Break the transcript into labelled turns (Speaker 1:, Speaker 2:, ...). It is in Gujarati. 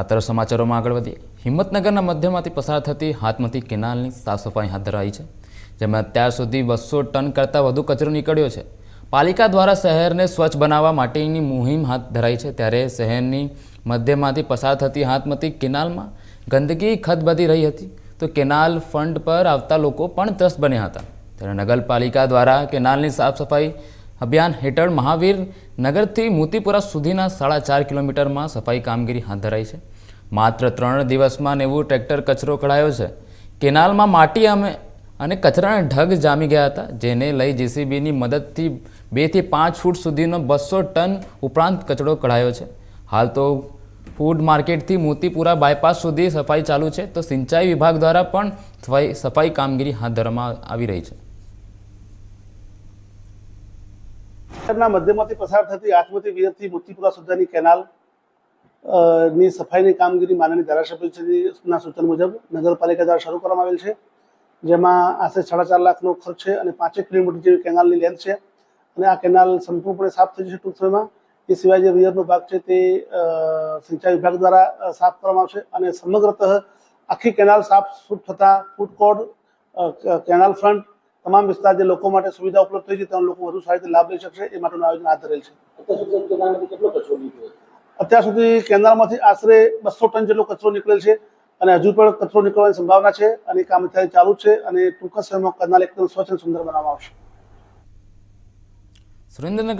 Speaker 1: આ સમાચારોમાં આગળ વધીએ. હિંમતનગરના મધ્યમાંથી પસાર થતી હાથમતી કેનાલની સાફ સફાઈ હાથ ધરાઈ છે, જેમાં અત્યાર સુધી બસો ટન કરતાં વધુ કચરો નીકળ્યો છે. પાલિકા દ્વારા શહેરને સ્વચ્છ બનાવવા માટેની મુહિમ હાથ ધરાઈ છે, ત્યારે શહેરની મધ્યમાંથી પસાર થતી હાથમતી કેનાલમાં ગંદકી ખદબદી રહી હતી. તો કેનાલ ફંડ પર આવતા લોકો પણ ત્રસ્ત બન્યા હતા. ત્યારે નગરપાલિકા દ્વારા કેનાલની સાફ સફાઈ અભિયાન હેઠળ મહાવીર નગરથી મોતીપુરા સુધીના સાડા ચાર કિલોમીટરમાં સફાઈ કામગીરી હાથ ધરાઈ છે. માત્ર ત્રણ દિવસમાં નેવું ટ્રેક્ટર કચરો કઢાયો છે. કેનાલમાં માટી અમે અને કચરાના ઢગ જામી ગયા હતા, જેને લઈ જેસીબીની મદદથી બેથી પાંચ ફૂટ સુધીનો બસો ટન ઉપરાંત કચરો કઢાયો છે. હાલ તો ફૂડ માર્કેટથી મોતીપુરા બાયપાસ સુધી સફાઈ ચાલુ છે, તો સિંચાઈ વિભાગ દ્વારા પણ સફાઈ સફાઈ કામગીરી હાથ ધરવામાં આવી રહી છે.
Speaker 2: શહેરના મધ્યમાંથી પસાર થતી આઠમતી વિરથી મોતીપુરા સુધીની કેનાલની સફાઈની કામગીરી માનની ધારાસભ્યના સૂચન મુજબ નગરપાલિકા દ્વારા શરૂ કરવામાં આવેલ છે, જેમાં આશરે સાડા ચાર લાખનો ખર્ચ છે અને પાંચેક કિલોમીટર જેવી કેનાલની લેન્થ છે. અને આ કેનાલ સંપૂર્ણપણે સાફ થઈ જશે ટૂંક સમયમાં. એ સિવાય જે વિયરનો ભાગ છે તે સિંચાઈ વિભાગ દ્વારા સાફ કરવામાં આવશે અને સમગ્રતઃ આખી કેનાલ સાફ સૂફ થતાં ફૂડ કોર્ટ કેનાલ ફ્રન્ટ તમામ વિસ્તાર જે લોકો માટે સુવિધા ઉપલબ્ધ થઈ છે તેના લોકો વધુ સારી રીતે લાભ લઈ શકશે એ માટેનું આયોજન હાથ ધરેલ છે. અત્યાર સુધી કેનાલમાંથી આશરે બસો ટન જેટલો કચરો નીકળેલ છે અને હજુ પણ કચરો નીકળવાની સંભાવના છે અને કામ અત્યારે ચાલુ છે અને ટૂંક સમયમાં કેનાલ એકદમ સ્વચ્છ અને સુંદર બનાવવામાં આવશે.
Speaker 1: સુરેન્દ્રનગર